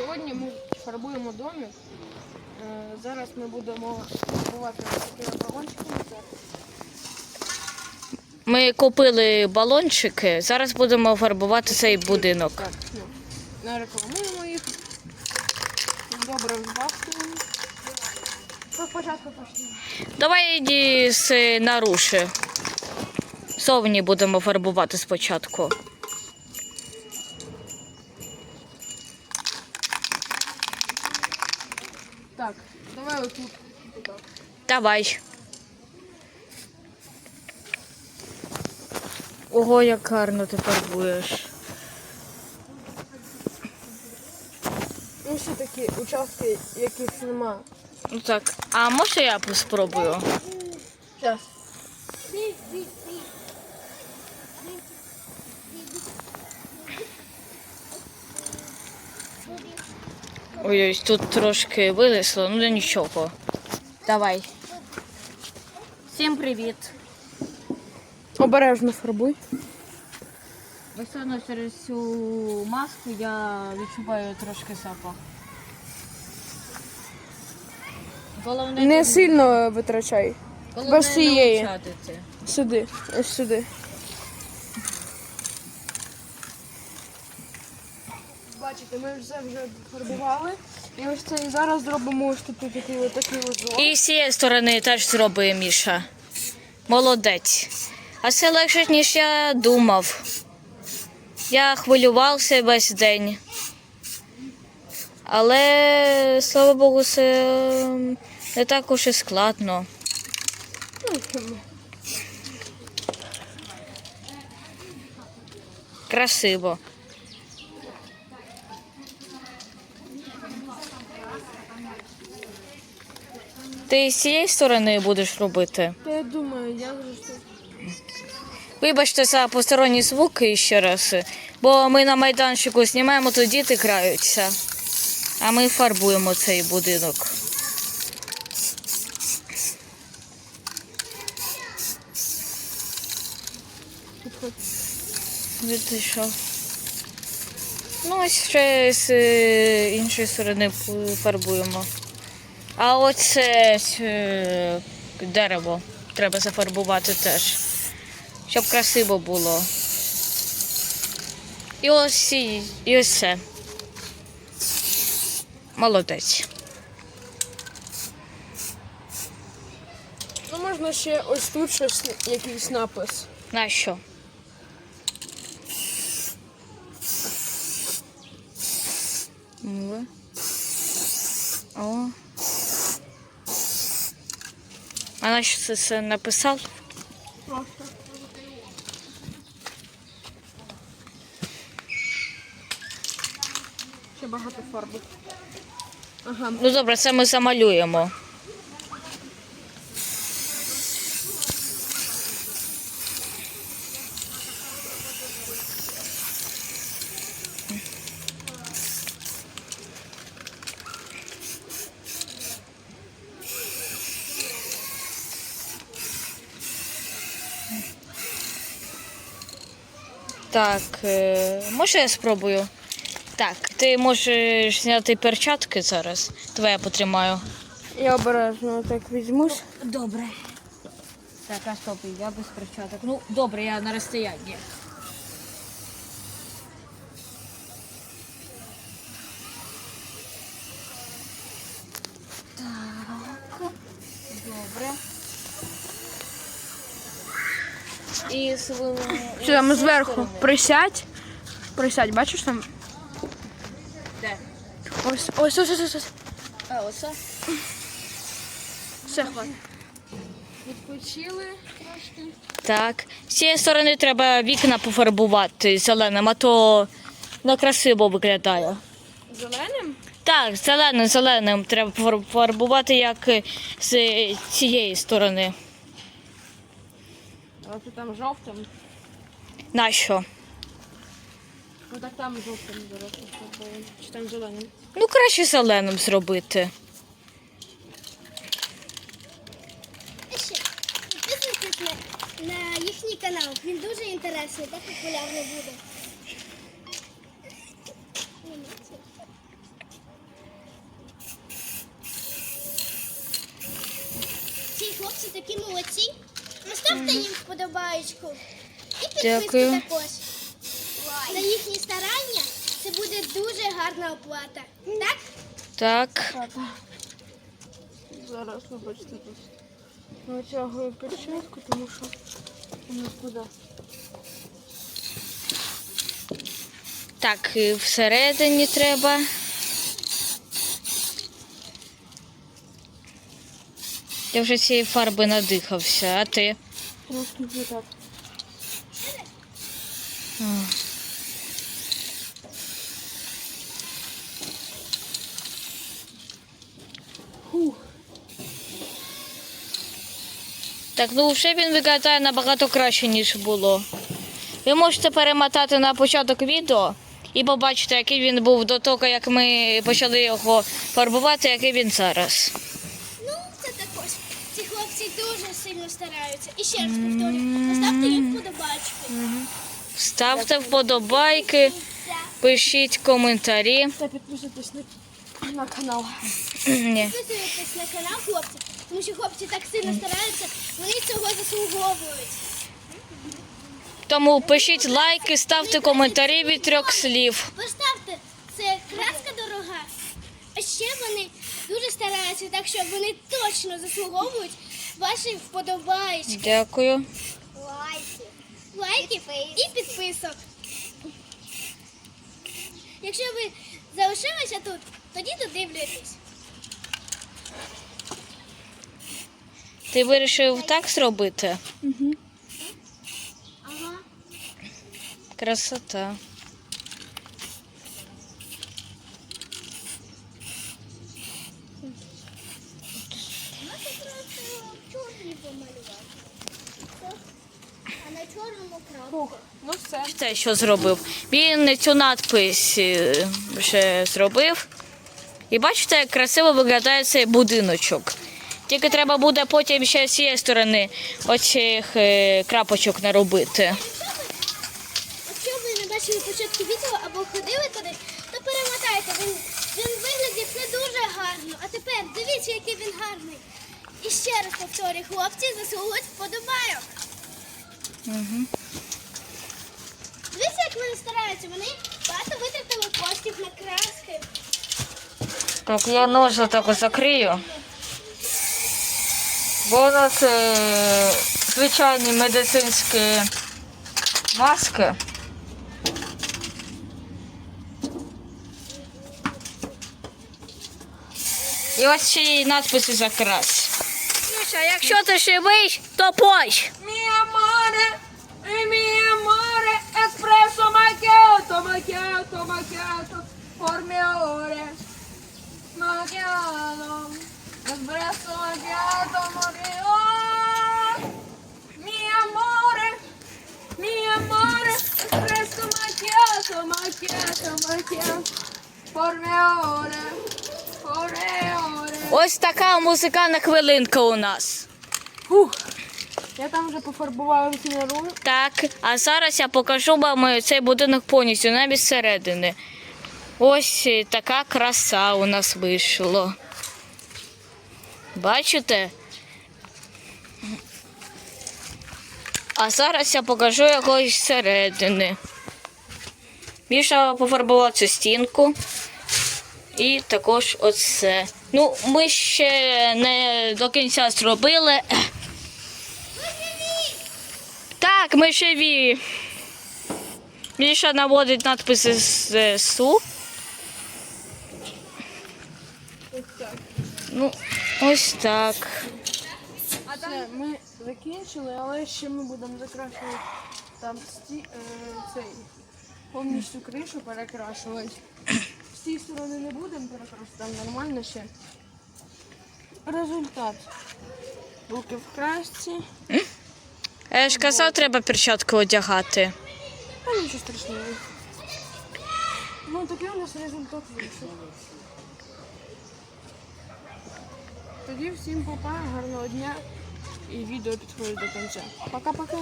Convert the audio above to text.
Сьогодні ми фарбуємо домик. Е, Зараз ми будемо фарбувати такими балончиками. Ми купили балончики, зараз будемо фарбувати цей будинок. Так, ну, не рекламуємо їх. Добре збавкуємо. Спочатку почнемо. Давай іди з наруші. Зовні будемо фарбувати спочатку. Так, давай отут. отак. Давай. Ого, як гарно ти фарбуєш. Ну, ще такі участки, яких нема. Ну так. А може я спробую? Зараз. Ой, ось тут трошки вилисло, ну нічого. Давай. Всім привіт. Обережно фарбуй. Ось одно через цю маску я відчуваю трошки запах. Головне, Не сильно витрачай. головне цієї. не учатити. Сюди, ось сюди. Бачите, ми все вже фарбували. І ось це і зараз зробимо ось тут такий, ось такий узор. І з цієї сторони теж зробив Міша. Молодець. А це легше, ніж я думав. Я хвилювався весь день. Але, слава Богу, це ем, не так уж і складно. Красиво. Ти з цієї сторони будеш робити? Та я думаю, я вже що. Вибачте за посторонні звуки ще раз, бо ми на майданчику знімаємо, тут діти граються, а ми фарбуємо цей будинок. Відійшов. Ну, ось ще з е, іншої сторони фарбуємо. А оце е, дерево треба зафарбувати теж щоб красиво було. І ось і, і ось це. Молодець. Ну можна ще ось тут щось, якийсь напис. На що? Ну, О. А на що це, написав? Ще багато фарби. Ага. Ну добре, це ми замалюємо. Так, е, може я спробую? Так, ти можеш зняти перчатки зараз. Давай я потримаю. Я обережно так візьмусь. Добре. Так, а стоп, я без перчаток. Ну, добре, я на розстоянні. Так. Добре. І свину. Що там зверху? Присядь. Присядь, бачиш там? Де? Ось, ось, ось, ось, ось. А, оце? Все, хватить. Відпочили трошки. Так. З цієї сторони треба вікна пофарбувати зеленим, а то некрасиво виглядає. Зеленим? Так, зеленим, зеленим треба фар- фарбувати як е, з цієї сторони. Оце там жовтим. Нащо? Ну так там жовтим зараз. Чи там зеленим? Ну краще зеленим зробити. Е, підписуйтесь на, їхній канал. Він дуже інтересний так популярний буде. Ці хлопці такі молодці. Поставте їм вподобаєчку. І підписку Дякую. також. За їхні старання це буде дуже гарна оплата. Так? Так. Зараз, вибачте, тут натягую перчатку, тому що вона куди. Так, і всередині треба. Я вже цієї фарби надихався, а ти? Трошки вже так. Ну вже він виглядає набагато краще, ніж було. Ви можете перемотати на початок відео і побачити, який він був до того, як ми почали його фарбувати, який він зараз. Ну, це також. Ці хлопці дуже сильно стараються. І ще раз повторюю, поставте їм. Ставте вподобайки, пишіть коментарі. Та підписуйтесь на, на канал. Ні. Підписуйтесь на канал хлопці, тому що хлопці так сильно стараються, вони цього заслуговують. Тому пишіть лайки, ставте коментарі від трьох слів. Поставте, це краска дорога. А ще вони дуже стараються, так що вони точно заслуговують ваші вподобаєчки. Дякую. Лайки. Лайків і підписок. Якщо ви залишилися тут, тоді додивлюйтесь. Ти вирішив так зробити? Ага. Красота. Можна просто чорні помалювати. А на чорному крапку. Фух. Ну все. Те, що зробив. Він цю надпись е, вже зробив. І бачите, як красиво виглядає цей будиночок. Тільки треба буде потім ще з цієї сторони оцих е, крапочок наробити. Якщо ви не бачили початку відео або ходили туди, то перемотайте. Він, він виглядів не дуже гарно. А тепер дивіться, який він гарний. І ще раз повторюю, хлопці заслугують вподобайок. Угу. Вони стараються. Вони багато витратили коштів на краски. Так, я нож так закрию. Бо у нас е, звичайні медицинські маски. І ось ще й надписи закрась. Міша, якщо ти живий, то пой. Mi amore, e mi amore, espresso macchiato, macchiato, macchiato, por mie ore. Macchiato, espresso macchiato, macchiato. Mi amore, mi amore, espresso macchiato, macchiato, macchiato, por mie ore, por mie ore. Ось така музикальна хвилинка у нас. Фух. Я там вже пофарбувала руки. Так, а зараз я покажу вам цей будинок повністю, навіть зсередини. Ось е, така краса у нас вийшло. Бачите? А зараз я покажу його зсередини. Міша пофарбував цю стінку. І також оце. Ну, ми ще не до кінця зробили. Так, ми ще живі. Міша наводить надписи з СУ. Ось так. Ну, ось так. Все, ми закінчили, але ще ми будемо закрашувати там сті, е, цей, повністю кришу перекрашувати. З цієї сторони не будемо перекрашувати, там нормально ще. Результат. Руки в красці. Я ж казав, треба перчатку одягати. А нічого страшного. Ну такий у нас результат вийшов. Тоді всім папа, гарного дня і відео підходить до кінця. Пока-пока.